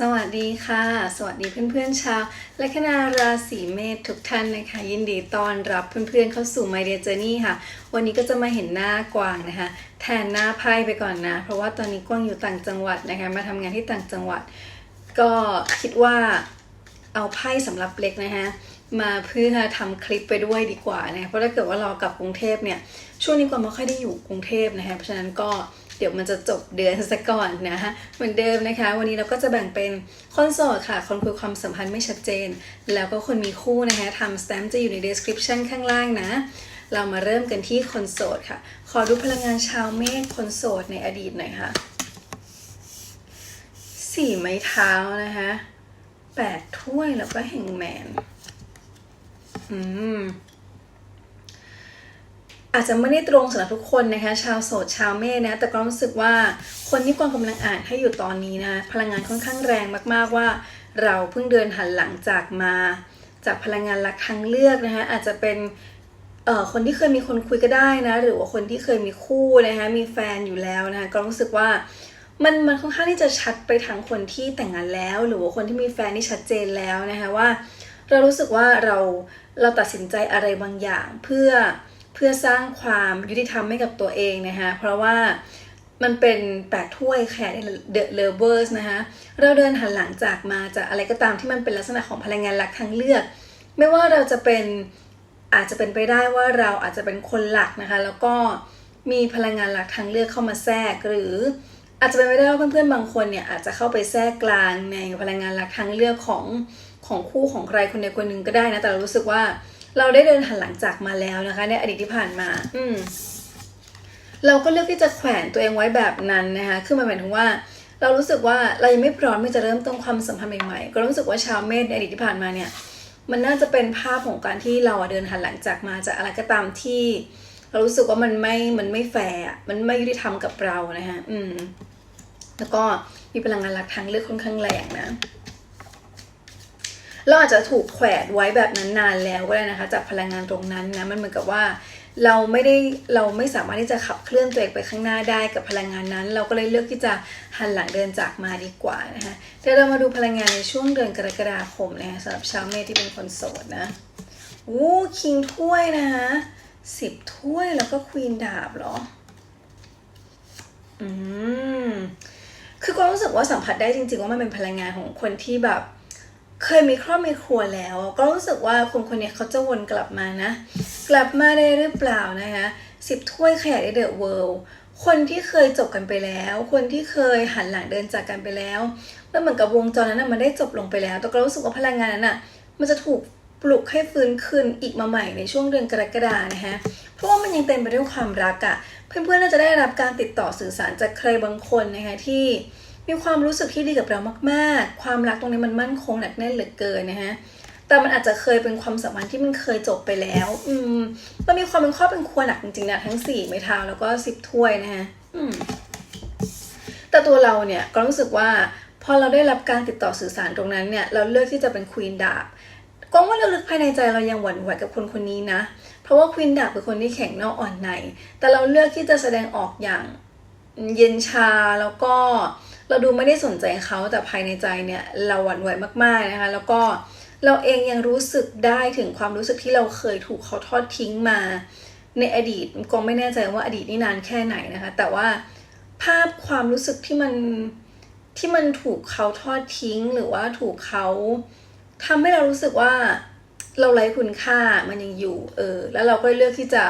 สวัสดีค่ะ สวัสดีเพื่อนๆชาวและคณาราศีเมษทุกท่านนะคะ ยินดีต้อนรับเพื่อนๆเข้าสู่ My Dear Journey ค่ะ วันนี้ก็จะมาเห็นหน้ากวางนะคะ แทนหน้าไพ่ไปก่อนนะ เพราะว่าตอนนี้กวางอยู่ต่างจังหวัดนะคะ มาทำงานที่ต่างจังหวัด ก็คิดว่าเอาไพ่สำหรับเล็กนะคะมาเพื่อทำคลิปไปด้วยดีกว่านะะเพราะถ้าเกิดว่าเรากลับกรุงเทพเนี่ยช่วงนี้กวางไม่ค่อยได้อยู่กรุงเทพนะคะเพราะฉะนั้นก็ เดี๋ยวมันจะจบเดือนซะก่อนนะคะเหมือนเดิมนะคะ วันนี้เราก็จะแบ่งเป็นคนโสดค่ะ คนคุยความสัมพันธ์ไม่ชัดเจน แล้วก็คนมีคู่นะคะทำสแตมป์จะอยู่ใน description ข้างล่างนะ เรามาเริ่มกันที่คนโสดค่ะ ขอดูพลังงานชาวเมษคนโสดในอดีตหน่อยค่ะสี่ไม้เท้านะคะแปดถ้วยแล้วก็แห่งแมนอืม อาจจะไม่ได้ตรงสำหรับทุกคนนะคะ ชาวโสดชาวเมษนะแต่ก็รู้สึกว่าคนที่กวางกำลังอ่านให้อยู่ตอนนี้นะพลังงานค่อนข้างแรงมากๆว่า เราเพิ่งเดินหันหลังจากมา จากพลังงานรักทางเลือกนะคะอาจจะเป็นเอ่อคนที่เคยมีคนคุยก็ได้นะหรือว่าคนที่เคยมีคู่นะคะมีแฟนอยู่แล้วนะคะก็รู้สึกว่ามันมันค่อนข้างที่จะชัดไปทางคนที่แต่งงานแล้ว หรือว่าคนที่มีแฟนที่ชัดเจนแล้วนะคะว่า เรารู้สึกว่าเราเราตัดสินใจอะไรบางอย่างเพื่อ พื่อสร้างความยุติธรรมให้กับตัวเองนะคะเพราะว่ามันเป็นแปดถ้วยแค่เดอะเลเวอร์สนะคะเราเดินหันหลังจากมาจากอะไรก็ตามที่มันเป็นลักษณะของพลังงานหลักทางเลือก ไม่ว่าเราจะเป็นอาจจะเป็นไปได้ว่าเราอาจจะเป็นคนหลักนะคะแล้วก็มีพลังงานหลักทางเลือกเข้ามาแทรกหรือ อาจจะเป็นไปได้ว่าเพื่อนๆบางคนเนี่ยอาจจะเข้าไปแทรกกลางในพลังงานหลักทางเลือกของของคู่ของใครคนใดคนหนึ่งก็ได้นะแต่เรารู้สึกว่า เราได้เดินหันหลังจากมาแล้วนะคะ ในอดีตที่ผ่านมา อืมเราก็เลือกที่จะแขวนตัวเองไว้แบบนั้นนะคะ คือมันหมายถึงว่า เรารู้สึกว่าเรายังไม่พร้อมที่จะเริ่มต้นความสัมพันธ์ใหม่ๆ ก็รู้สึกว่าชาวเมษในอดีตที่ผ่านมาเนี่ย มันน่าจะเป็นภาพของการที่เราอะเดินหันหลังจากมาจากอะไรก็ตามที่ เรารู้สึกว่ามันไม่ มันไม่แฟร์อะมันไม่ยุติธรรมกับเรานะฮะอืม แล้วก็มีพลังงานหลักทางเลือกค่อนข้างแรงนะ เราอาจจะถูกแขวนไว้แบบนั้นนานแล้วก็ได้นะคะ จากพลังงานตรงนั้นนะมันเหมือนกับว่า เราไม่ได้เราไม่สามารถที่จะขับเคลื่อนตัวเองไปข้างหน้าได้กับพลังงานนั้น เราก็เลยเลือกที่จะหันหลังเดินจากมาดีกว่านะคะเดี๋ยวเรามาดูพลังงานในช่วงเดือนกรกฎาคมนะคะสำหรับชาวเมษที่เป็นคนโสดนะโอ้คิงถ้วยนะคะสิบถ้วยแล้วก็ควีนดาบเหรอ อืม คือก็รู้สึกว่าสัมผัสได้จริงๆว่ามันเป็นพลังงานของคนที่แบบ เคยมีครอบมีครัวแล้ว ก็รู้สึกว่าคนคนนี้เขาจะวนกลับมานะ กลับมาได้หรือเปล่านะคะสิบถ้วยขยายได้เดอะเวิลด์คนที่เคยจบกันไปแล้ว คนที่เคยหันหลังเดินจากกันไปแล้วมันเหมือนกับวงจรนั้นนะมันได้จบลงไปแล้ว แต่ก็รู้สึกว่าพลังงานนั้นอะมันจะถูกปลุกให้ฟื้นคืนอีกมาใหม่ในช่วงเดือนกรกฎานะคะเพราะว่ามันยังเต็มไปด้วยความรักอะ่ะ เพื่อนๆน่าจะได้รับการติดต่อสื่อสารจากใครบางคนนะคะที่ มีความรู้สึกที่ดีกับเรามากๆ ความรักตรงนี้มันมั่นคงหนักแน่นเหลือเกินนะคะแต่มันอาจจะเคยเป็นความสัมพันธ์ที่มันเคยจบไปแล้ว อืม มันมีความเป็นครอบเป็นครัวหนักจริงๆนะทั้งสี่ไม้เท้าแล้วก็สิบถ้วยนะคะอืม แต่ตัวเราเนี่ยก็รู้สึกว่าพอเราได้รับการติดต่อสื่อสารตรงนั้นเนี่ย เราเลือกที่จะเป็นควีนดาบกองว่าลึกๆภายในใจเรายังหวั่นไหวกับคนคนนี้นะ เพราะว่าควีนดาบเป็นคนที่แข็งนอกอ่อนใน แต่เราเลือกที่จะแสดงออกอย่างเย็นชาแล้วก็ เราดูไม่ได้สนใจเขาแต่ภายในใจเนี่ยเราหวั่นไหวมากๆนะคะ แล้วก็เราเองยังรู้สึกได้ถึงความรู้สึกที่เราเคยถูกเขาทอดทิ้งมา ในอดีตก็ไม่แน่ใจว่าอดีตนี่นานแค่ไหนนะคะ แต่ว่าภาพความรู้สึกที่มันที่มันถูกเขาทอดทิ้งหรือว่าถูกเขาทำให้เรารู้สึกว่าเราไร้คุณค่ามันยังอยู่เออแล้วเราก็เลือกที่จะ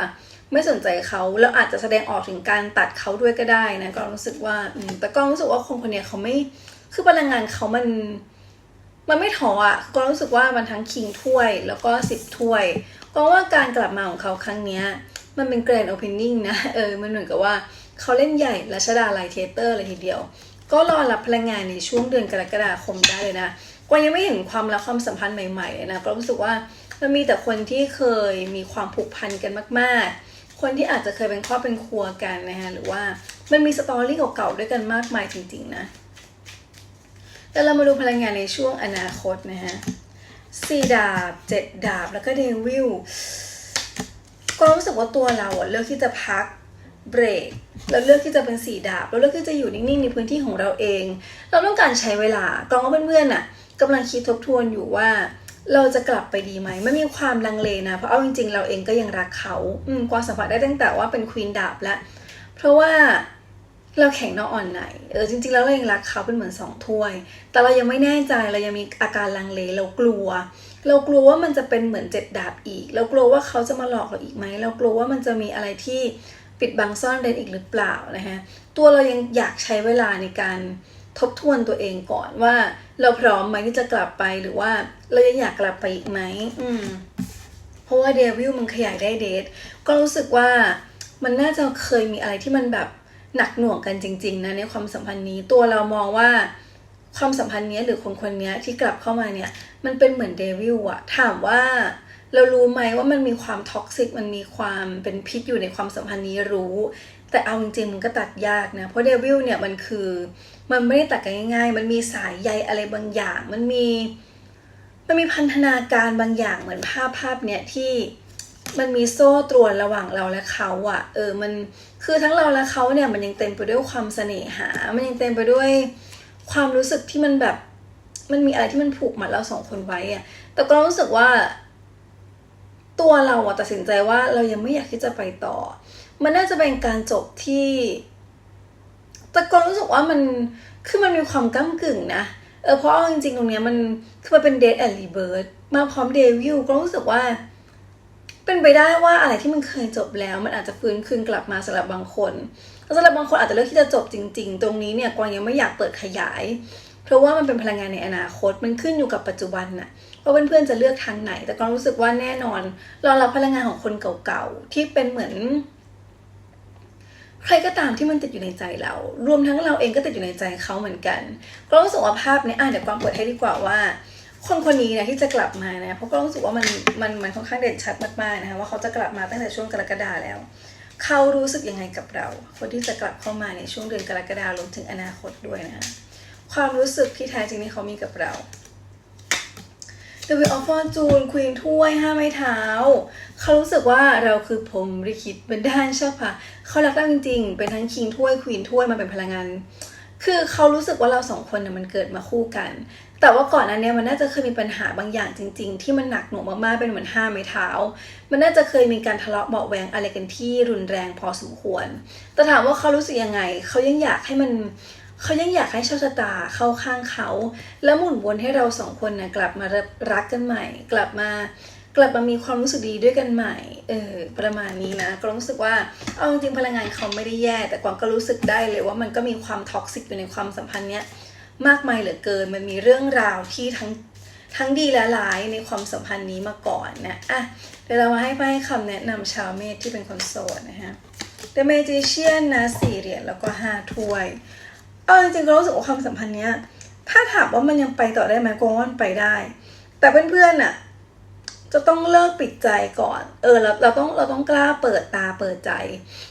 ไม่สนใจเขาแล้วอาจจะแสดงออกถึงการตัดเขาด้วยก็ได้นะก็รู้สึกว่าแต่ก็รู้สึกว่าคนคนนี้เขาไม่คือพลังงานเขามันมันไม่ท้ออะก็รู้สึกว่ามันทั้งคิงถ้วยแล้วก็สิบถ้วยก็ว่าการกลับมาของเขาครั้งเนี้ยมันเป็นแกรนด์โอเพนนิ่งนะเออมันเหมือนกับว่าเขาเล่นใหญ่รัชดาไลเทเตอร์เลยทีเดียว ก็รอรับพลังงานในช่วงเดือนกรกฎาคมได้เลยนะกวยังไม่เห็นความรักความสัมพันธ์ใหม่ๆนะก็รู้สึกว่ามันมีแต่คนที่เคยมีความผูกพันกันมากๆ คนที่อาจจะเคยเป็นครอบเป็นครัวกันนะคะหรือว่ามันมีสตอรี่เก่าๆด้วยกันมากมายจริงๆนะแต่เรามาดูพลังงานในช่วงอนาคตนะฮะสี่ดาบเจ็ดดาบแล้วก็เดวิลก็รู้สึกว่าตัวเราอะเลือกที่จะพักเบรกเราเลือกที่จะเป็นสีดาบเราเลือกที่จะอยู่นิ่งๆในพื้นที่ของเราเอง เราต้องการใช้เวลากองว่าเพื่อนๆน่ะกำลังคิดทบทวนอยู่ว่า เราจะกลับไปดีไหมไม่มีความลังเลนะ เพราะเอาจริง ๆ เราเองก็ยังรักเขาอืมกวางสัมผัสได้ตั้งแต่ว่าเป็นควีนดาบแล้ว เพราะว่าเราแข็งนอกอ่อนไหนเออจริง ๆ แล้วเรายังรักเขาเป็นเหมือนสองถ้วย แต่เรายังไม่แน่ใจเรายังมีอาการลังเลเรากลัว เรากลัวว่ามันจะเป็นเหมือนเจ็ดดาบอีก เรากลัวว่าเขาจะมาหลอกเราอีกไหมเรากลัวว่ามันจะมีอะไรที่ปิดบังซ่อนเร้นอีกหรือเปล่านะฮะตัวเรายังอยากใช้เวลาในการ ทบทวนตัวเองก่อนว่า เราพร้อมไหมที่จะกลับไปหรือว่าเรายังอยากกลับไปอีกไหมอืมเพราะว่าเดวิลมันขยายได้เดทก็รู้สึกว่ามันน่าจะเคยมีอะไรที่มันแบบหนักหน่วงกันจริง ๆ นะในความสัมพันธ์นี้ตัวเรามองว่าความสัมพันธ์เนี้ยหรือคนคนๆเนี้ยที่กลับเข้ามาเนี่ย มันเป็นเหมือนเดวิลอะถามว่าเรารู้ไหมว่ามันมีความท็อกซิกมันมีความเป็นพิษอยู่ในความสัมพันธ์นี้รู้ แต่เอาจริงๆมันก็ตัดยากนะ เพราะเดวิลเนี่ยมันคือ มันไม่ได้ตัดกันง่าย ๆ มันมีสายใยอะไรบางอย่าง มันมีมันมีพันธนาการบางอย่างเหมือนภาพภาพเนี้ยที่มันมีโซ่ตรวนระหว่างเราและเขาอะเออมันคือทั้งเราและเขาเนี่ยมันยังเต็มไปด้วยความเสน่หา มันยังเต็มไปด้วยความรู้สึกที่มันแบบมันมีอะไรที่มันผูกมัดเราสองคนไว้อะแต่ก็รู้สึกว่า ตัวเราอะตัดสินใจว่าเรายังไม่อยากที่จะไปต่อ มันน่าจะเป็นการจบที่ แต่ก็รู้สึกว่ามันคือมันมีความก้ากึ่งนะเออเพราะเอาจริงๆตรงเนี้ยมันคือมันเป็นเดทแอนด์รีเบิร์ดมาพร้อมเดวิลก็รู้สึกว่า เป็นไปได้ว่าอะไรที่มันเคยจบแล้ว มันอาจจะฟื้นคืนกลับมาสำหรับบางคนแล้วสำหรับบางคนอาจจะเลือกที่จะจบจริง ๆ ตรงนี้เนี่ยกวางยังไม่อยากเปิดขยาย เพราะว่ามันเป็นพลังงานในอนาคตมันขึ้นอยู่กับปัจจุบันน่ะว่าเพื่อนๆจะเลือกทางไหน แต่ก็รู้สึกว่าแน่นอนรารับพลังงานของคนเก่าๆที่เป็นเหมือน ใครก็ตามที่มันติดอยู่ในใจเรา รวมทั้งเราเองก็ติดอยู่ในใจเขาเหมือนกัน ก็รู้สึกว่าภาพเนี้อะเดี๋ยวกวางเปิดให้ดีกว่าว่า คนคนนี้นะที่จะกลับมานะเพราะก็รู้สึกว่ามันมันมันค่อนข้างเด่นชัดมากๆนะคะว่าเขาจะกลับมาตั้งแต่ช่วงกรกฎาแล้ว เขารู้สึกยังไงกับเรา คนที่จะกลับเข้ามาในช่วงเดือนกรกฎาคมรวมถึงอนาคตด้วยนะคะความรู้สึกที่แท้จริงที่เขามีกับเรา The Wheel of Fortune ควีนถ้วยห้าไม้เท้า เขารู้สึกว่าเราคือผมริคิดเป็นด้านใช่ปะเขารักเราจริงๆ เป็นทั้งคิงถ้วยควีนถ้วยมาเป็นพลังงาน คือเขารู้สึกว่าเราสองคนเนี่ยมันเกิดมาคู่กัน แต่ว่าก่อนอันเนี้ยมันน่าจะเคยมีปัญหาบางอย่างจริง ๆ ที่มันหนักหน่วงมากๆ เป็นเหมือนห้าไม้เท้า มันน่าจะเคยมีการทะเลาะเบาแวงอะไรกันที่รุนแรงพอสมควร แต่ถามว่าเขารู้สึกยังไง เขายังอยากให้มัน เขายังอยากให้โชคชะตาเข้าข้างเขา แล้วหมุนวนให้เราสองคนนะกลับมารักกันใหม่ กลับมากลับมามีความรู้สึกดีด้วยกันใหม่ เออ ประมาณนี้นะ ก็รู้สึกว่า เอาจริงพลังงานเขาไม่ได้แย่ แต่กวางก็รู้สึกได้เลยว่ามันก็มีความท็อกซิกอยู่ในความสัมพันธ์เนี้ยมากมายเหลือเกิน มันมีเรื่องราวที่ทั้งทั้งดีและร้ายในความสัมพันธ์นี้มาก่อนนะ อะ เดี๋ยวเรามาให้ไพ่คำแนะนำชาวเมษที่เป็นคนโสดนะฮะ The Magician นะสี่เหรียญแล้วก็ห้าถ้วย เอาจริงๆก็รู้สึกว่าความสัมพันธ์เนี้ย ถ้าถามว่ามันยังไปต่อได้ไหมก็ว่ามันไปได้ แต่เพื่อนๆน่ะ จะต้องเลิกปิดใจก่อน เออเราเราต้องเราต้องกล้าเปิดตาเปิดใจ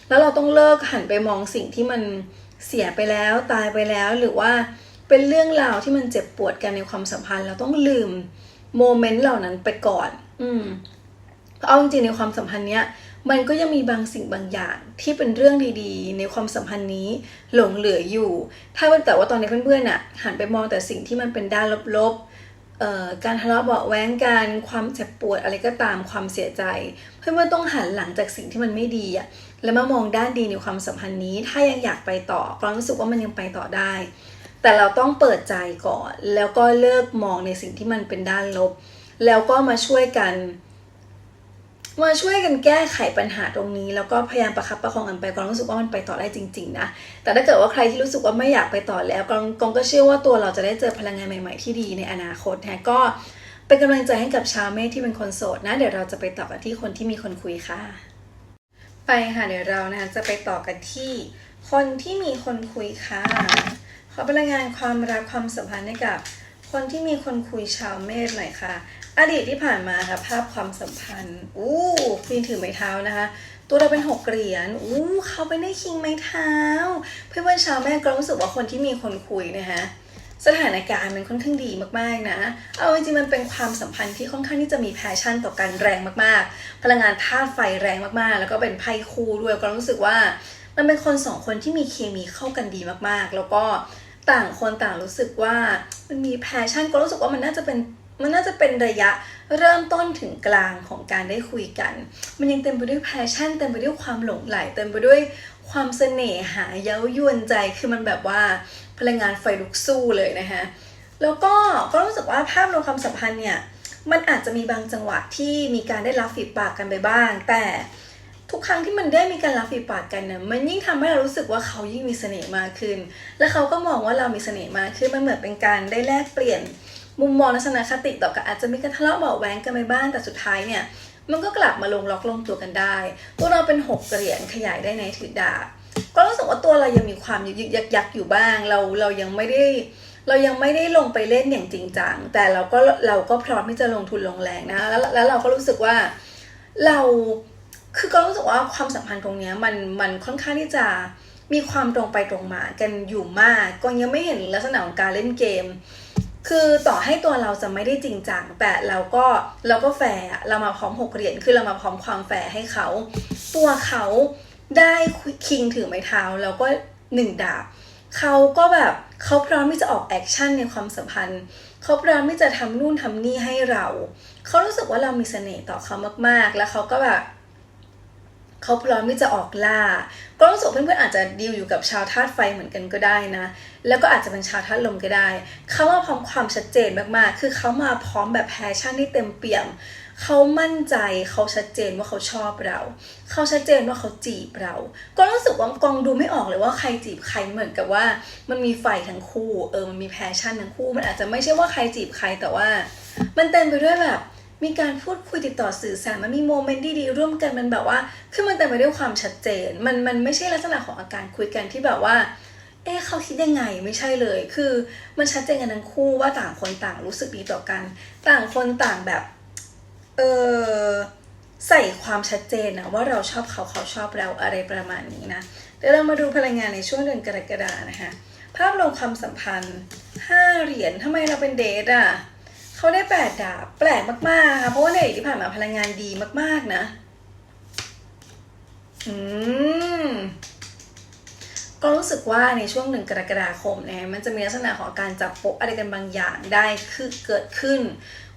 แล้วเราต้องเลิกหันไปมองสิ่งที่มันเสียไปแล้วตายไปแล้วหรือว่าเป็นเรื่องราวที่มันเจ็บปวดกันในความสัมพันธ์ เราต้องลืมโมเมนต์เหล่านั้นไปก่อน อืมเพราะเอาจริงๆในความสัมพันธ์เนี้ย มันก็ยังมีบางสิ่งบางอย่างที่เป็นเรื่องดีๆ ในความสัมพันธ์นี้หลงเหลืออยู่ ถ้าแต่ว่าตอนนี้เพื่อนๆน่ะหันไปมองแต่สิ่งที่มันเป็นด้านลบๆการทะเลาะเบาแว้งกันความเจ็บปวดอะไรก็ตามความเสียใจ เพื่อนๆต้องหันหลังจากสิ่งที่มันไม่ดีอะแล้วมามองด้านดีในความสัมพันธ์นี้ ถ้ายังอยากไปต่อก็รู้สึกว่ามันยังไปต่อได้ แต่เราต้องเปิดใจก่อน แล้วก็เลิกมองในสิ่งที่มันเป็นด้านลบ แล้วก็มาช่วยกัน มาช่วยกันแก้ไขปัญหาตรงนี้ แล้วก็พยายามประคับประคองกันไปกองรู้สึกว่ามันไปต่อได้จริง ๆ นะ แต่ถ้าเกิดว่าใครที่รู้สึกว่าไม่อยากไปต่อแล้วกองกองก็เชื่อว่าตัวเราจะได้เจอพลังงานใหม่ ๆ ที่ดีในอนาคตนะก็เป็นกำลังใจให้กับชาวเมษที่เป็นคนโสดนะ เดี๋ยวเราจะไปต่อกันที่คนที่มีคนคุยค่ะ ไปค่ะเดี๋ยวเรานะคะจะไปต่อกันที่ คนที่มีคนคุยค่ะขอพลังงานความรักความสัมพันธ์ให้กับคนที่มีคนคุยชาวเมษหน่อยค่ะ อดีตที่ผ่านมาค่ะภาพความสัมพันธ์อู้ควีนถือไม้เท้านะคะ ตัวเราเป็นหกเหรียญอู้เขาไปได้คิงไม้เท้า เพื่อนชาวเมษก็รู้สึกว่าคนที่มีคนคุยนะคะสถานการณ์มันค่อนข้างดีมากๆนะ เอาจริงๆมันเป็นความสัมพันธ์ที่ค่อนข้างที่จะมีแพชชั่นต่อกันแรงมากๆ พลังงานธาตุไฟแรงมากๆ แล้วก็เป็นไพ่คู่ด้วยก็รู้สึกว่า มันเป็นคนสองคนที่มีเคมีเข้ากันดีมากๆ แล้วก็ต่างคนต่างรู้สึกว่ามันมีแพชชั่นก็รู้สึกว่ามันน่าจะเป็น มันน่าจะเป็นระยะเริ่มต้นถึงกลางของการได้คุยกัน มันยังเต็มไปด้วยแพชชั่น เต็มไปด้วยความหลงใหล เต็มไปด้วยความเสน่หาเย้ายวนใจ คือมันแบบว่าพลังงานไฟลุกสู้เลยนะคะแล้วก็ก็รู้สึกว่าภาพรวมความสัมพันธ์เนี่ย มันอาจจะมีบางจังหวะที่มีการได้รับฝีปากกันไปบ้าง แต่ทุกครั้งที่มันได้มีการรับฝีปากกันเนี่ยมันยิ่งทำให้เรารู้สึกว่าเขายิ่งมีเสน่ห์มากขึ้น และเขาก็มองว่าเรามีเสน่ห์มากขึ้นมันเหมือนเป็นการได้แลกเปลี่ยน มุมมองลักษณะคติต่อกันอาจจะมีการทะเลาะเบาะแว้งกันไปบ้างแต่สุดท้ายเนี่ยมันก็กลับมาลงล็อกลงตัวกันได้ตัวเราเป็นหกเหรียญขยายได้ในถือดาบก็รู้สึกว่าตัวเรายังมีความยึกยักยักอยู่บ้าง เราเรายังไม่ได้ เรายังไม่ได้ลงไปเล่นอย่างจริงจังแต่เราก็เราก็พร้อมที่จะลงทุนลงแรงนะแล้วแล้วเราก็รู้สึกว่าเราคือก็รู้สึกว่าความสัมพันธ์ตรงนี้มันมันค่อนข้างที่จะมีความตรงไปตรงมากันอยู่มากก็ยังไม่เห็นลักษณะของการเล่นเกม คือต่อให้ตัวเราจะไม่ได้จริงจังแต่เราก็เราก็แฟร์เรามาพร้อมหกเหรียญคือเรามาพร้อมความแฟร์ให้เขา ตัวเขาได้คิงถือไม้เท้าแล้วก็หนึ่งดาบเขาก็แบบเขาพร้อมที่จะออกแอคชั่นในความสัมพันธ์เขาพร้อมที่จะทำนู่นทำนี่ให้เรา เขารู้สึกว่าเรามีเสน่ห์ต่อเขามากๆ แล้วเขาก็แบบ เขาพร้อมที่จะออกล่า ก็รู้สึกเพื่อนๆอาจจะดีลอยู่กับชาวธาตุไฟเหมือนกันก็ได้นะ แล้วก็อาจจะเป็นชาวธาตุลมก็ได้เขามาพร้อมความชัดเจนมากๆ คือเขามาพร้อมแบบแพชชั่นที่เต็มเปี่ยม เขามั่นใจเขาชัดเจนว่าเขาชอบเรา เขาชัดเจนว่าเขาจีบเรา ก็รู้สึกว่ากองดูไม่ออกเลยว่าใครจีบใครเหมือนกับว่า มันมีไฟทั้งคู่ เออ มันมีแพชชั่นทั้งคู่ มันอาจจะไม่ใช่ว่าใครจีบใครแต่ว่า มันเต็มไปด้วยแบบ มีการพูดคุยติดต่อสื่อสารมันมีโมเมนต์ดีๆร่วมกันมันแบบว่าคือมันเต็มไปด้วยความชัดเจน มันมันไม่ใช่ลักษณะของอาการคุยกันที่แบบว่าเอ๊ะเขาคิดยังไงไม่ใช่เลย คือมันชัดเจนกันทั้งคู่ว่าต่างคนต่างรู้สึกดีต่อกัน ต่างคนต่างแบบ เออใส่ความชัดเจนนะว่าเราชอบเขาเขาชอบเราอะไรประมาณนี้นะเดี๋ยวเรามาดูพลังงานในช่วงเดือนกรกฎานะคะภาพรวมความสัมพันธ์ห้าเหรียญทำไมเราเป็นเดทอะ เขาได้แปดดาบแปลกมากๆค่ะเพราะว่าในอดีตที่ผ่านมาพลังงานดีมากๆนะ อืมก็รู้สึกว่าในช่วงหนึ่งกรกฎาคมนะมันจะมีลักษณะของการจับโปะอะไรกันบางอย่างได้คือเกิดขึ้น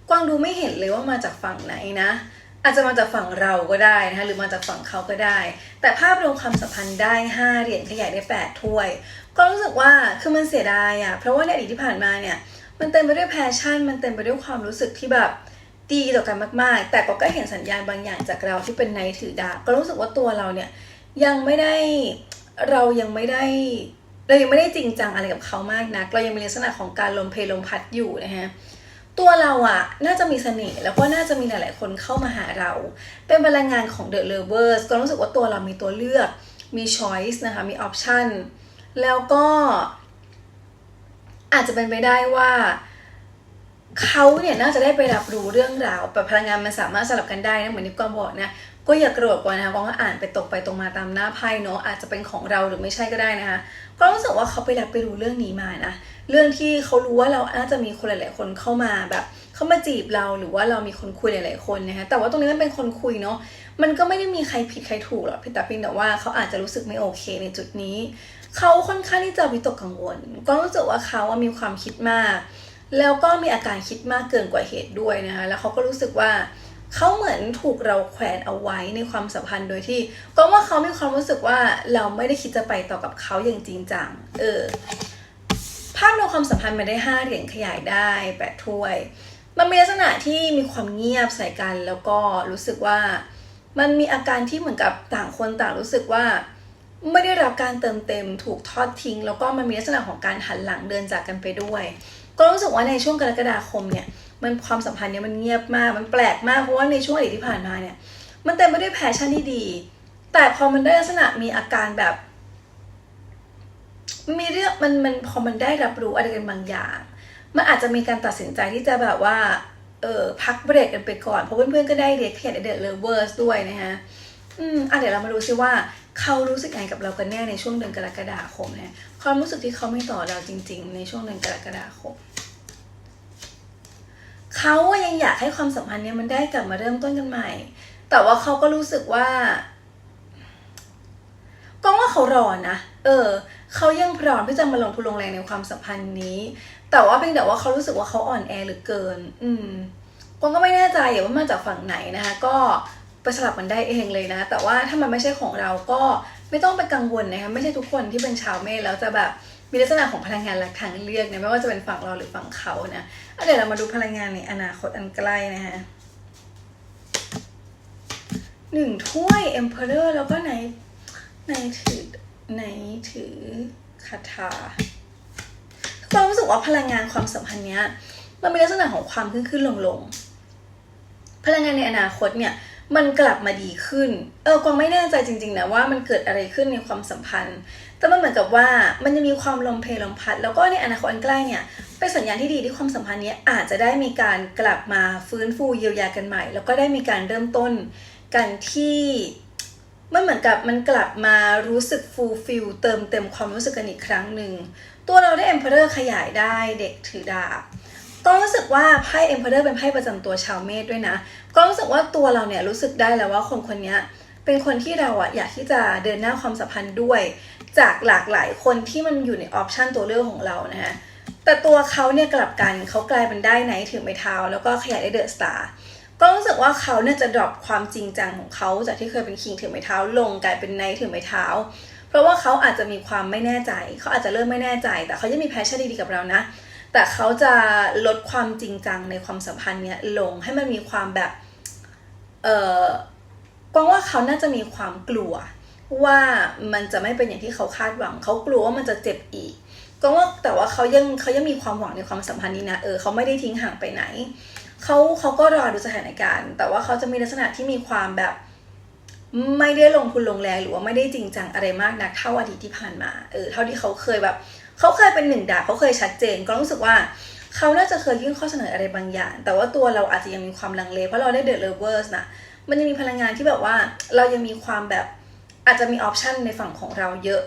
กวางดูไม่เห็นเลยว่ามาจากฝั่งไหนนะ อาจจะมาจากฝั่งเราก็ได้นะคะหรือมาจากฝั่งเขาก็ได้ แต่ภาพรวมความสัมพันธ์ได้ 5เหรียญขยายได้8ถ้วย ก็รู้สึกว่าคือมันเสียดายอะเพราะว่าในอดีตที่ผ่านมาเนี่ย มันเต็มไปด้วยแพชชั่น มันเต็มไปด้วยความรู้สึกที่แบบดีต่อกันมากๆ แต่ก็ก็เห็นสัญญาณบางอย่างจากเราที่เป็นในายถือดาบก็รู้สึกว่าตัวเราเนี่ยยังไม่ได้เรายังไม่ได้เรายังไม่ได้จริงจังอะไรกับเขามากนัก เรายังมีลักษณะของการลมเพลลมพัดอยู่นะฮะตัวเราอะน่าจะมีเสน่ห์แล้วก็น่าจะมีหลาย ๆ คนเข้ามาหาเรา เป็นพลังงานของ The Lovers ก็รู้สึกว่าตัวเรามีตัวเลือกมี choice นะคะมี option แล้วก็ อาจจะเป็นไปได้ว่าเขาเนี่ยน่าจะได้ไปรับรู้เรื่องราวแต่พลังงานมันสามารถสลับกันได้นะเหมือนที่กวางบอกนะก็อย่าโกรธกว่านะคะกวางก็อ่านไปตรงไปตรงมาตามหน้าไพ่เนาะอาจจะเป็นของเราหรือไม่ใช่ก็ได้นะคะก็รู้สึกว่าเขาไปรับไปรู้เรื่องนี้มานะเรื่องที่เขารู้ว่าเราน่าจะมีคนหลาย ๆ คนเข้ามาแบบเข้ามาจีบเราหรือว่าเรามีคนคุยหลาย ๆ คนนะคะแต่ว่าตรงนี้มันเป็นคนคุยเนาะมันก็ไม่ได้มีใครผิดใครถูกหรอกพี่ต่เพียงแต่ว่าเขาอาจจะรู้สึกไม่โอเคในจุดนี้ เขาค่อนข้างที่จะวิตกกังวลก็รู้สึกว่าเขามีความคิดมาก แล้วก็มีอาการคิดมากเกินกว่าเหตุด้วยนะคะ แล้วเขาก็รู้สึกว่าเขาเหมือนถูกเราแขวนเอาไว้ในความสัมพันธ์โดยที่ ก็ว่าเขามีความรู้สึกว่าเราไม่ได้คิดจะไปต่อกับเขาอย่างจริงจัง เออ ภาพรวมความสัมพันธ์มันได้ห้าเหรียญขยายได้แปดถ้วย มันมีลักษณะที่มีความเงียบใส่กัน แล้วก็รู้สึกว่า มันมีอาการที่เหมือนกับต่างคนต่างรู้สึกว่า ไม่ได้รับการเติมเต็มถูกทอดทิ้ง แล้วก็มันมีลักษณะของการหันหลังเดินจากกันไปด้วย ก็รู้สึกว่าในช่วงกรกฎาคมเนี่ยมันความสัมพันธ์เนี่ยมันเงียบมากมันแปลกมากเพราะว่าในช่วงอดีตที่ผ่านมาเนี่ยมันเต็มไปด้วยแพชชั่นที่ดี แต่พอมันได้ลักษณะมีอาการแบบ มีเรื่องมันมันพอมันได้รับรู้อะไรกันบางอย่าง มันอาจจะมีการตัดสินใจที่จะแบบว่าเออพักเบรกกันไปก่อนเพราะเพื่อนๆก็ได้เรียกเขียนเดอะเลเวอร์สด้วยนะฮะอืมอะเดี๋ยวเรามาดูซิว่า เขารู้สึกยังไงกับเรากันแน่ในช่วงเดือนกรกฎาคมเนี่ยความรู้สึกที่เขาไม่ต่อเราจริง ๆ ในช่วงเดือนกรกฎาคมเขายังอยากให้ความสัมพันธ์เนี้ยมันได้กลับมาเริ่มต้นกันใหม่ แต่ว่าเขาก็รู้สึกว่าก็ว่าเขารอนะ เออ เขายังพร้อมที่จะมาลงทุนลงแรงในความสัมพันธ์นี้ แต่ว่าเพียงแต่ว่าเขารู้สึกว่าเขาอ่อนแอเหลือเกิน อืมกวงก็ไม่แน่ใจว่ามาจากฝั่งไหนนะคะ ก็ ไปสลับมันได้เองเลยนะ แต่ว่าถ้ามันไม่ใช่ของเราก็ไม่ต้องไปกังวลนะคะไม่ใช่ทุกคนที่เป็นชาวเมษแล้วจะแบบมีลักษณะของพลังงานหลักทางเลือกเนี่ยไม่ว่าจะเป็นฝั่งเราหรือฝั่งเขานะอะเดี๋ยวเรามาดูพลังงานในอนาคตอันใกล้นะคะหนึ่งถ้วย Emperor แล้วก็ในในถือในถือคาถาความรู้สึกว่าพลังงานความสัมพันธ์เนี้ยมันมีลักษณะของความขึ้นขึ้นลงลงพลังงานในอนาคตเนี่ย มันกลับมาดีขึ้น เออกวางไม่แน่ใจจริงๆนะว่ามันเกิดอะไรขึ้นในความสัมพันธ์ แต่มันเหมือนกับว่ามันจะมีความลมเพลลมพัด แล้วก็ในอนาคตอันใกล้เนี่ยเป็นสัญญาณที่ดีที่ความสัมพันธ์นี้อาจจะได้มีการกลับมาฟื้นฟูเยียวยากันใหม่ แล้วก็ได้มีการเริ่มต้นกันที่มันเหมือนกับมันกลับมารู้สึกฟูลฟิลเติมเต็มความรู้สึกกันอีกครั้งหนึ่ง ตัวเราได้ Emperor ขยายได้เด็กถือดาบก็รู้สึกว่าไพ่ Emperor เป็นไพ่ประจำตัวชาวเมษด้วยนะ ก็รู้สึกว่าตัวเราเนี่ยรู้สึกได้แล้วว่าคนคนนี้เป็นคนที่เราอะอยากที่จะเดินหน้าความสัมพันธ์ด้วย จากหลากหลายคนที่มันอยู่ในออปชันตัวเลือกของเรานะฮะแต่ตัวเขาเนี่ยกลับกันเขากลายเป็นได้ไนถือไม้เท้า แล้วก็ขยายได้เดอะสตาร์ก็รู้สึกว่าเขาเนี่ยจะดรอปความจริงจังของเขาจากที่เคยเป็นคิงถือไม้เท้า ลงกลายเป็นไนท์ถือไม้เท้า เพราะว่าเขาอาจจะมีความไม่แน่ใจ เขาอาจจะเริ่มไม่แน่ใจ แต่เขายังมีแพชชั่นดีๆกับเรานะ แต่เขาจะลดความจริงจังในความสัมพันธ์เนี้ยลงให้มันมีความแบบ เออกวางว่าเขาน่าจะมีความกลัวว่ามันจะไม่เป็นอย่างที่เขาคาดหวัง เขากลัวว่ามันจะเจ็บอีกก็ว่าแต่ว่าเขายังเขายังมีความหวังในความสัมพันธ์นี้นะเออเขาไม่ได้ทิ้งห่างไปไหนเขาเขาก็รอดูสถานการณ์ แต่ว่าเขาจะมีลักษณะที่มีความแบบ ไม่ได้ลงทุนลงแรงหรือว่าไม่ได้จริงจังอะไรมากนักเท่าอดีตที่ผ่านมาเออเท่าที่เขาเคยแบบ เขาเคยเป็นหนึ่งดาบเขาเคยชัดเจน ก็รู้สึกว่า เขาน่าจะเคยยื่นข้อเสนออะไรบางอย่าง แต่ว่าตัวเราอาจจะยังมีความลังเล เพราะเราได้เดอะเลเวอร์สนะมันยังมีพลังงานที่แบบว่าเรายังมีความแบบอาจจะมีออปชันในฝั่งของเราเยอะ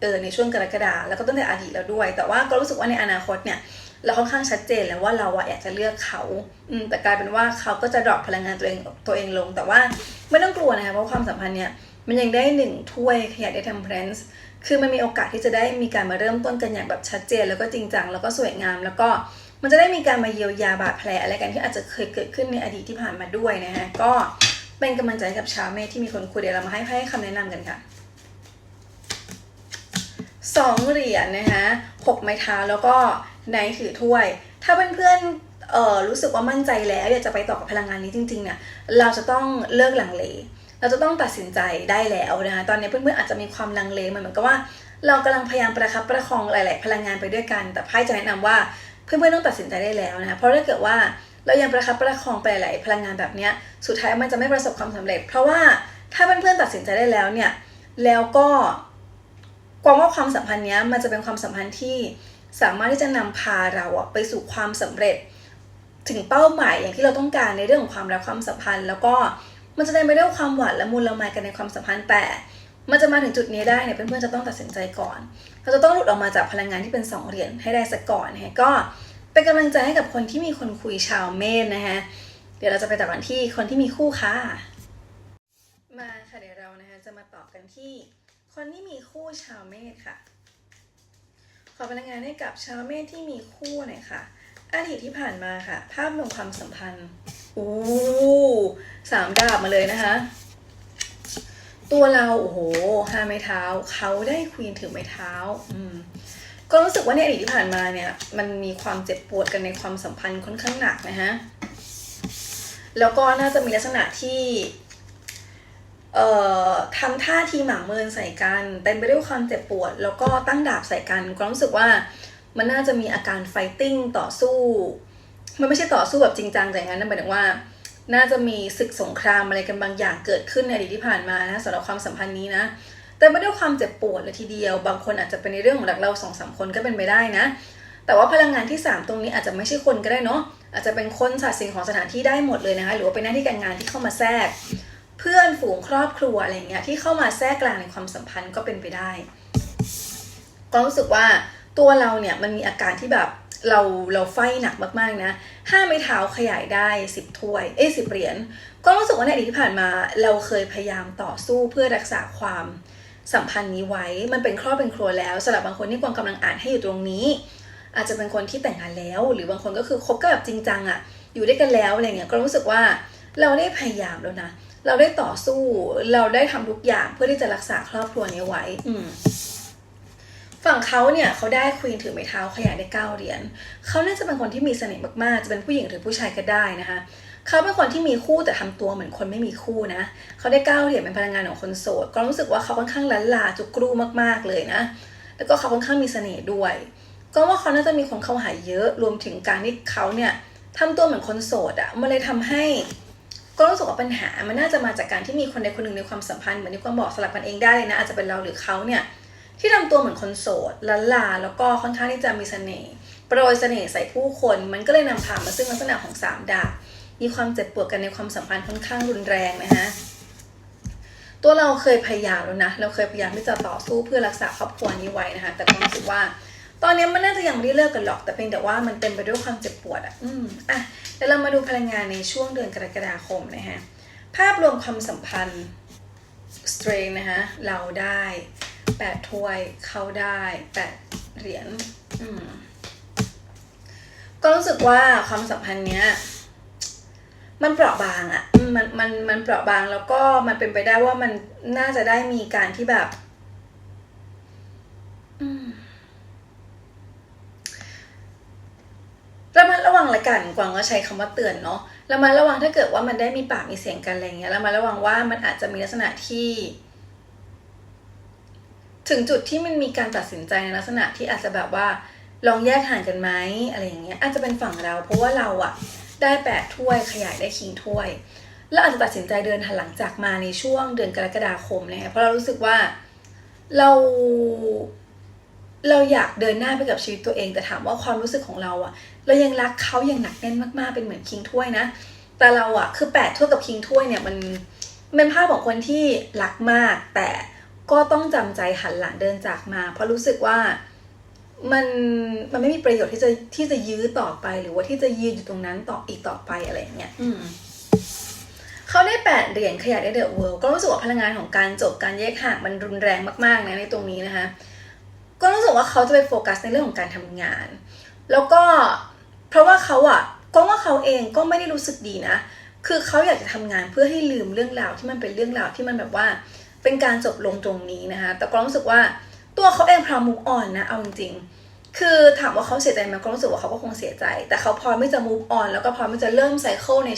เออในช่วงกรกฎาแล้วก็ตั้งแต่อดีตแล้วด้วย แต่ว่าก็รู้สึกว่าในอนาคตเนี่ยเราค่อนข้างชัดเจนแล้วว่าเราอะอยากจะเลือกเขาอืมแต่กลายเป็นว่าเขาก็จะดรอปพลังงานตัวเองตัวเองลง แต่ว่าไม่ต้องกลัวนะคะเพราะความสัมพันธ์เนี่ยมันยังได้หนึ่งถ้วยขยายได้ทำเพรนส์ คือมันมีโอกาสที่จะได้มีการมาเริ่มต้นกันอย่างแบบชัดเจน แล้วก็จริงจังแล้วก็สวยงาม แล้วก็มันจะได้มีการมาเยียวยาบาดแผลอะไรกันที่อาจจะเคยเกิดขึ้นในอดีตที่ผ่านมาด้วยนะฮะก็เป็นกำลังใจกับชาวเมษที่มีคนคุยเดี๋ยวเรามาให้ให้คำแนะนำกันค่ะสองเหรียญนะคะหกไม้เท้าแล้วก็ไนถือถ้วย ถ้าเพื่อนๆเอ่อรู้สึกว่ามั่นใจแล้วอยากจะไปต่อกับพลังงานนี้จริงๆเนี่ยเราจะต้องเลิกหลังเล เราจะต้องตัดสินใจได้แล้วนะคะตอนนี้เพื่อนๆอาจจะมีความลังเลมันเหมือนกับว่า เรากำลังพยายามประคับประคองหลาย ๆ พลังงานไปด้วยกัน แต่ไพ่จะแนะนำว่าเพื่อนๆต้องตัดสินใจได้แล้วนะคะเพราะถ้าเกิดว่าเรายังประคับประคองไปหลายพลังงานแบบนี้สุดท้ายมันจะไม่ประสบความสำเร็จ เพราะว่าถ้าเพื่อนๆตัดสินใจได้แล้วเนี่ยแล้วก็กวางว่าความสัมพันธ์เนี้ยมันจะเป็นความสัมพันธ์ที่สามารถที่จะนำพาเราอะไปสู่ความสำเร็จ ถึงเป้าหมายอย่างที่เราต้องการในเรื่องของความรักความสัมพันธ์ แล้วก็ มันจะได้ไปด้วยความหวานและมูลละไมกันในความสัมพันธ์แต่มันจะมาถึงจุดนี้ได้เนี่ยเพื่อนๆจะต้องตัดสินใจก่อน เราจะต้องหลุดออกมาจากพลังงานที่เป็นสองเหรียญให้ได้สักก่อนนะฮะก็เป็นกำลังใจให้กับคนที่มีคนคุยชาวเมษนะฮะเดี๋ยวเราจะไปต่อกันที่คนที่มีคู่ค่ะ มาค่ะเดี๋ยวเรานะคะจะมาตอบกันที่ คนที่มีคู่ชาวเมษค่ะ ขอพลังงานให้กับชาวเมษที่มีคู่หน่อยค่ะอดีตที่ผ่านมาค่ะ ภาพรวมความสัมพันธ์ อู้สามดาบมาเลยนะคะ ตัวเราโอ้โหห้าไม้เท้า เขาได้ควีนถือไม้เท้า อืมก็รู้สึกว่าในอดีตที่ผ่านมาเนี่ย มันมีความเจ็บปวดกันในความสัมพันธ์ค่อนข้างหนักนะฮะ แล้วก็น่าจะมีลักษณะที่เอ่อทำท่าทีหมางเมินใส่กันเต็มไปด้วยความเจ็บปวด แล้วก็ตั้งดาบใส่กันก็รู้สึกว่ามันน่าจะมีอาการไฟติ้งต่อสู้ มันไม่ใช่ต่อสู้แบบจริงจังแต่อย่างนั้นหมายถึงว่า น่าจะมีศึกสงครามอะไรกันบางอย่างเกิดขึ้นในอดีตที่ผ่านมานะสำหรับความสัมพันธ์นี้นะแต่ไม่ด้วยความเจ็บปวดเลยทีเดียว บางคนอาจจะเป็นในเรื่องของรักเราสองสามคนก็เป็นไปได้นะ แต่ว่าพลังงานที่ 3 ตรงนี้อาจจะไม่ใช่คนก็ได้เนาะอาจจะเป็นคนสัตว์สิ่งของสถานที่ได้หมดเลยนะคะหรือว่าเป็นหน้าที่การงานที่เข้ามาแทรก เพื่อนฝูงครอบครัวอะไรเงี้ยที่เข้ามาแทรกกลางในความสัมพันธ์ก็เป็นไปได้ก็รู้สึกว่าตัวเราเนี่ยมันมีอาการที่แบบ เราเราไฟหนักมากๆนะห้าไม้เท้าขยายได้สิบถ้วยเอ้สิบเหรียญก็รู้สึกว่าในอดีตที่ผ่านมา เราเคยพยายามต่อสู้เพื่อรักษาความสัมพันธ์นี้ไว้ มันเป็นครอบเป็นครัวแล้วสำหรับบางคนที่กวางกำลังอ่านให้อยู่ตรงนี้ อาจจะเป็นคนที่แต่งงานแล้ว หรือบางคนก็คือคบกันแบบจริงจังอะอยู่ด้วยกันแล้วอะไรเงี้ยก็รู้สึกว่าเราได้พยายามแล้วนะ เราได้ต่อสู้ เราได้ทำทุกอย่างเพื่อที่จะรักษาครอบครัวนี้ไว้ อืม ฝั่งเขาเนี่ยเขาได้ควีนถือไม้เท้าขยายได้เก้าเหรียญเขาน่าจะเป็นคนที่มีเสน่ห์มากๆ จะเป็นผู้หญิงหรือผู้ชายก็ได้นะคะเขาเป็นคนที่มีคู่แต่ทำตัวเหมือนคนไม่มีคู่นะเขาได้เก้าเหรียญเป็นพลังงานของคนโสด ก็รู้สึกว่าเขาค่อนข้างลันลาจุกรูมากๆเลยนะ แล้วก็เขาค่อนข้างมีเสน่ห์ด้วย ก็ว่าเขาน่าจะมีคนเข้าหาเยอะ รวมถึงการที่เขาเนี่ยทำตัวเหมือนคนโสดอะ่ะ มันเลยทำให้ ก็รู้สึกว่าปัญหา มันน่าจะมาจากการที่มีคนใดคนหนึ่งในความสัมพันธ์เหมือนที่ความบอกสลับกันเองได้เลยนะ อาจจะเป็นเราหรือเขาเนี่ย ที่ทำตัวเหมือนคนโสดลันลาแล้วก็ค่อนข้างที่จะมีเสน่ห์โปรยเสน่ห์ใส่ผู้คน มันก็เลยนำพามาซึ่งลักษณะของสามดาบมีความเจ็บปวดกันในความสัมพันธ์ค่อนข้างรุนแรงนะฮะตัวเราเคยพยายามแล้วนะ เราเคยพยายามที่จะต่อสู้เพื่อรักษาครอบครัวนี้ไว้นะคะ แต่ก็รู้สึกว่า ตอนนี้มันน่าจะยังไม่ได้เลิกกันหรอก แต่เพียงแต่ว่ามันเต็มไปด้วยความเจ็บปวดอะ อืม อะ เดี๋ยวเรามาดูพลังงานในช่วงเดือนกรกฎาคมนะฮะภาพรวมความสัมพันธ์สเตรนนะคะ เราได้ แปดถ้วยเขาได้แปดเหรียญก็รู้สึกว่าความสัมพันธ์เนี้ย มันเปราะบางอะมันมันมันเปราะบางแล้วก็มันเป็นไปได้ว่ามันน่าจะได้มีการที่แบบระมัดระวังละกันกวางก็ใช้คำว่าเตือนเนาะระมัดระวังถ้าเกิดว่ามันได้มีปากมีเสียงกันอะไรเงี้ยระมัดระวังว่ามันอาจจะมีลักษณะที่ ถึงจุดที่มันมีการตัดสินใจในลักษณะที่อาจจะแบบว่าลองแยกห่างกันไหมอะไรอย่างเงี้ยอาจจะเป็นฝั่งเรา เพราะว่าเราอะได้แปดถ้วยขยายได้คิงถ้วย แล้วอาจจะตัดสินใจเดินหันหลังจากมาในช่วงเดือนกรกฎาคมนะคะเพราะเรารู้สึกว่าเราเราอยากเดินหน้าไปกับชีวิตตัวเอง แต่ถามว่าความรู้สึกของเราอะเรายังรักเขาอย่างหนักแน่นมากๆเป็นเหมือนคิงถ้วยนะ แต่เราอะคือแปดถ้วยกับคิงถ้วยเนี่ยมันเป็นภาพของคนที่รักมากแต่ ก็ต้องจำใจหันหลังเดินจากมา เพราะรู้สึกว่ามันมันไม่มีประโยชน์ที่จะที่จะยื้อต่อไป หรือว่าที่จะยืนอยู่ตรงนั้นต่ออีกต่อไปอะไรอย่างเงี้ยอืมเขาได้แปดเหรียญขยายได้เดอะเวิลด์ก็รู้สึกว่าพลังงานของการจบการแยกห่างมันรุนแรงมากๆนะในตรงนี้นะคะ ก็รู้สึกว่าเขาจะไปโฟกัสในเรื่องของการทำงาน แล้วก็เพราะว่าเขาอะก็ว่าเขาเองก็ไม่ได้รู้สึกดีนะ คือเขาอยากจะทำงานเพื่อให้ลืมเรื่องราวที่มันเป็นเรื่องราวที่มันแบบว่า เป็นการจบลงตรงนี้นะคะ แต่ก็รู้สึกว่าตัวเขาเองพร้อมมุกออนนะ เอาจริงๆ คือถามว่าเขาเสียใจไหมก็รู้สึกว่าเขาก็คงเสียใจ แต่เขาพร้อมที่จะ move on แล้วก็พร้อมที่จะเริ่มไซเคิลใน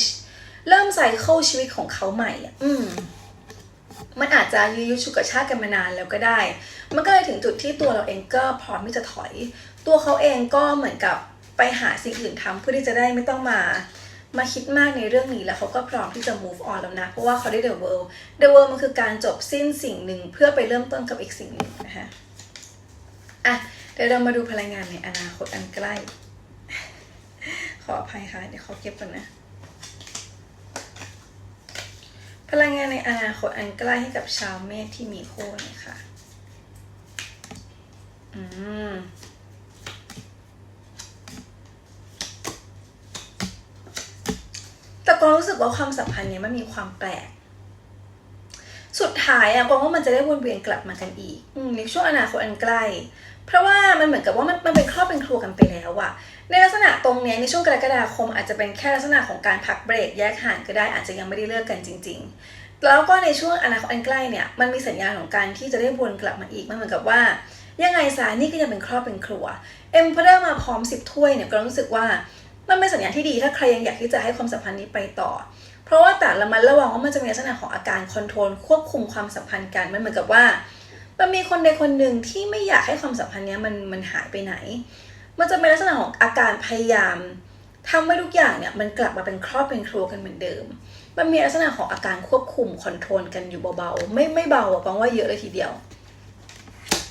เริ่มไซเคิลชีวิตของเขาใหม่อืมมันอาจจะยื้อยุดฉุกกระชากกันมานานแล้วก็ได้ มันก็เลยถึงจุดที่ตัวเราเองก็พร้อมที่จะถอย ตัวเขาเองก็เหมือนกับไปหาสิ่งอื่นทำเพื่อที่จะได้ไม่ต้องมา มาคิดมากในเรื่องนี้แล้วเขาก็พร้อมที่จะ move on แล้วนะ เพราะว่าเขาได้ the world the world มันคือการจบสิ้นสิ่งหนึ่งเพื่อไปเริ่มต้นกับอีกสิ่งหนึ่งนะคะอะเดี๋ยวเรามาดูพลังงานในอนาคตอันใกล้ ขออภัยค่ะ เดี๋ยวเขาเก็บก่อนนะ พลังงานในอนาคตอันใกล้ให้กับชาวเมษที่มีคู่นะคะอืม แต่ก็รู้สึกว่าความสัมพันธ์เนี้ยมันมีความแปลก สุดท้ายอะกวางว่ามันจะได้วนเวียนกลับมากันอีกอในช่วงอนาคตอันใกล้ เพราะว่ามันเหมือนกับว่ามันมันเป็นครอบเป็นครัวกันไปแล้วอะในลักษณะตรงเนี้ยในช่วงกรกฎาคม อาจจะเป็นแค่ลักษณะของการพักเบรกแยกห่างก็ได้อาจจะยังไม่ได้เลิกกันจริง ๆ แล้วก็ในช่วงอนาคตอันใกล้เนี่ยมันมีสัญญาณของการที่จะได้วนกลับมาอีกมันเหมือนกับว่ายังไงซานี่ก็ยังเป็นครอบเป็นครัวเอ็มเพอร์มาพร้อมสิบถ้วยเนี่ยก็รู้สึกว่า มันเป็นสัญญาณที่ดีถ้าใครยังอยากที่จะให้ความสัมพันธ์นี้ไปต่อ เพราะว่าแต่ละมันระวังว่ามันจะมีลักษณะของอาการคอนโทรลควบคุมความสัมพันธ์กันมันเหมือนกับว่า มันมีคนใดคนหนึ่งที่ไม่อยากให้ความสัมพันธ์นี้มันมันหายไปไหน มันจะเป็นลักษณะของอาการพยายามทำให้ทุกอย่างเนี่ยมันกลับมาเป็นครอบเป็นครัวกันเหมือนเดิม มันมีลักษณะของอาการควบคุมคอนโทรลกันอยู่เบาๆ ไม่ไม่เบาอะปังว่าเยอะเลยทีเดียว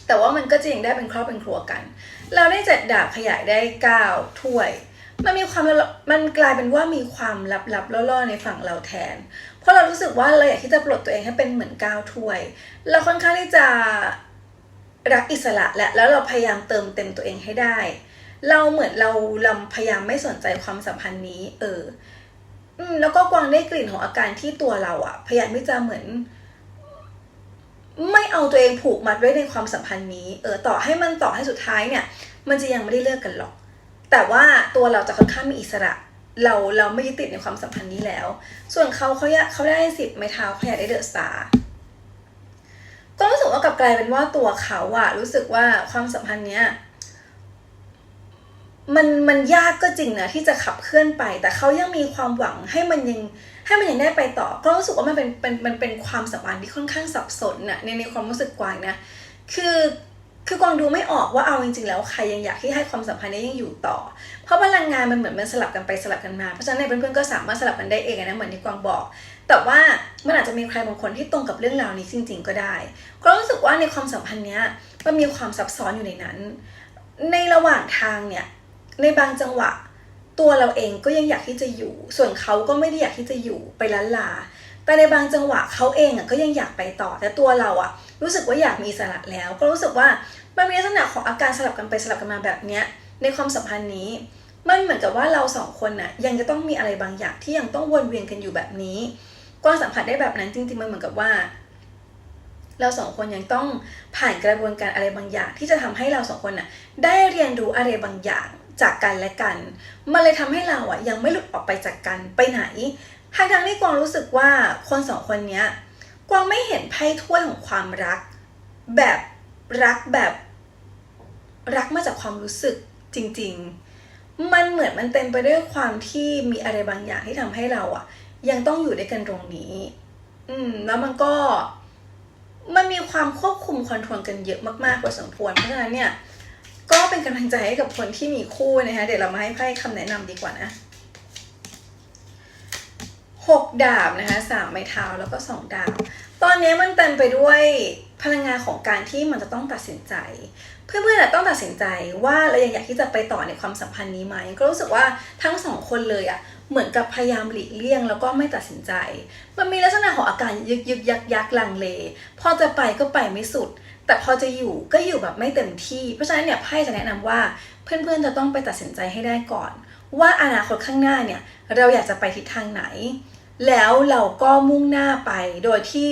แต่ว่ามันก็จะยังได้เป็นครอบเป็นครัวกัน เราได้เจ็ดดาบขยายได้เก้าถ้วย มันมีความมันกลายเป็นว่ามีความลับๆล่อๆในฝั่งเราแทน เพราะเรารู้สึกว่าเราอยากที่จะปลดตัวเองให้เป็นเหมือนก้าวถ้วย เราค่อนข้างที่จะรักอิสระและแล้วเราพยายามเติมเต็มตัวเองให้ได้ เราเหมือนเราลำพยายามไม่สนใจความสัมพันธ์นี้ เอออืมแล้วก็กวางได้กลิ่นของอาการที่ตัวเราอะพยายามที่จะเหมือน ไม่เอาตัวเองผูกมัดไว้ในความสัมพันธ์นี้ เออ ต่อให้มันต่อให้สุดท้ายเนี่ย มันจะยังไม่ได้เลิกกันหรอก แต่ว่าตัวเราจะค่อนข้างมีอิสระ เราเราไม่ยึดติดในความสัมพันธ์นี้แล้ว ส่วนเขาเขาอยากเขาได้สิบไม้เท้าเขาอยากได้เดอะสตาร์ก็รู้สึกว่ากลับกลายเป็นว่าตัวเขาอะรู้สึกว่าความสัมพันธ์เนี้ยมันมันยากก็จริงนะที่จะขับเคลื่อนไป แต่เขายังมีความหวังให้มันยังให้มันยังได้ไปต่อ ก็รู้สึกว่ามันเป็นเป็นมันเป็นความสัมพันธ์ที่ค่อนข้างสับสนน่ะในในความรู้สึกกวางนะคือ คือกวางดูไม่ออกว่าเอาจริงๆ แล้วใครยังอยากที่ให้ความสัมพันธ์นี้ยังอยู่ต่อ เพราะพลังงานมันเหมือนมันสลับกันไปสลับกันมา เพราะฉะนั้นในเพื่อนๆก็สามารถสลับกันได้เองนะเหมือนที่กวางบอก แต่ว่ามันอาจจะมีใครบางคนที่ตรงกับเรื่องราวนี้จริง ๆ ก็ได้ก็รู้สึกว่าในความสัมพันธ์เนี้ยมันมีความซับซ้อนอยู่ในนั้น ในระหว่างทางเนี่ยในบางจังหวะ ตัวเราเองก็ยังอยากที่จะอยู่ ส่วนเขาก็ไม่ได้อยากที่จะอยู่ไปล้านลาแต่ในบางจังหวะเขาเองอะก็ยังอยากไปต่อ แต่ตัวเราอะรู้สึกว่าอยากมีอิสระแล้ว ก็รู้สึกว่า มันมีลักษณะของอาการสลับกันไปสลับกันมาแบบเนี้ยในความสัมพันธ์นี้ มันเหมือนกับว่าเราสองคนน่ะยังจะต้องมีอะไรบางอย่างที่ยังต้องวนเวียนกันอยู่แบบนี้กวางสัมผัสได้แบบนั้นจริงๆมันเหมือนกับว่า เราสองคนยังต้องผ่านกระบวนการอะไรบางอย่าง ที่จะทำให้เราสองคนน่ะได้เรียนรู้อะไรบางอย่างจากกันและกัน มันเลยทำให้เราอะยังไม่หลุดออกไปจากกันไปไหนทางทางที่กวางรู้สึกว่าคนสองคนเนี้ยกวางไม่เห็นไพ่ถ้วยของความรัก แบบรักแบบ รักมาจากความรู้สึกจริง ๆ มันเหมือนมันเต็มไปด้วยความที่มีอะไรบางอย่างที่ทำให้เราอะยังต้องอยู่ด้วยกันตรงนี้ อืม แล้วมันก็มันมีความควบคุมคอนโทรลกันเยอะมากๆพอสมควรเพราะฉะนั้นเนี่ย ก็เป็นกำลังใจให้กับคนที่มีคู่นะคะเดี๋ยวเรามาให้ไพ่คำแนะนำดีกว่านะหกดาบนะคะสามไม้เท้าแล้วก็สองดาบ ตอนนี้มันเต็มไปด้วยพลังงานของการที่มันจะต้องตัดสินใจ เพื่อนๆต้องตัดสินใจว่าเรายังอยากที่จะไปต่อในความสัมพันธ์นี้ไหมก็รู้สึกว่าทั้งสองคนเลยอะเหมือนกับพยายามหลีกเลี่ยงแล้วก็ไม่ตัดสินใจ มันมีลักษณะของอาการยึกยึกยักยักลังเล พอจะไปก็ไปไม่สุด แต่พอจะอยู่ก็อยู่แบบไม่เต็มที่ เพราะฉะนั้นเนี่ยไพ่จะแนะนำว่าเพื่อนๆจะต้องไปตัดสินใจให้ได้ก่อน ว่าอนาคตข้างหน้าเนี่ยเราอยากจะไปทิศทางไหน แล้วเราก็มุ่งหน้าไปโดยที่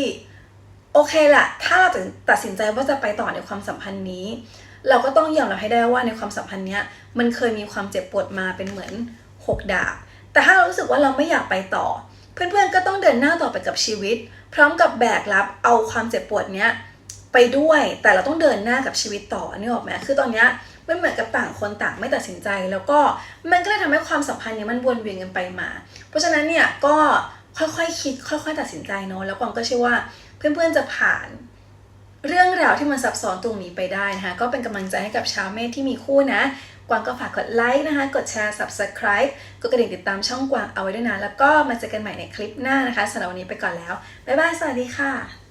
โอเคละถ้าเราตัดสินใจว่าจะไปต่อในความสัมพันธ์นี้ เราก็ต้องยอมรับให้ได้ว่าในความสัมพันธ์เนี้ยมันเคยมีความเจ็บปวดมาเป็นเหมือนหกดาบ แต่ถ้าเรารู้สึกว่าเราไม่อยากไปต่อ เพื่อนๆก็ต้องเดินหน้าต่อไปกับชีวิต พร้อมกับแบกรับเอาความเจ็บปวดเนี้ยไปด้วยแต่เราต้องเดินหน้ากับชีวิตต่อนี่ออกไหมคือตอนเนี้ยมันเหมือนกับต่างคนต่างไม่ตัดสินใจ แล้วก็มันก็เลยทำให้ความสัมพันธ์เนี้ยมันวนเวียนกันไปมา เพราะฉะนั้นเนี่ยก็ค่อยๆคคิด ค่อยๆตัดสินใจเนาะแล้วกวางก็เชื่อว่าเพื่อนๆจะผ่าน เรื่องราวที่มันซับซ้อนตรงนี้ไปได้นะคะ ก็เป็นกำลังใจให้กับชาวเมธที่มีคู่นะ กวางก็ฝากกดไลค์นะคะ กดแชร์ subscribe กดกระดิ่งติดตามช่องกวางเอาไว้ด้วยนะ แล้วก็มาเจอกันใหม่ในคลิปหน้านะคะสำหรับวันนี้ไปก่อนแล้ว บ๊ายบาย สวัสดีค่ะ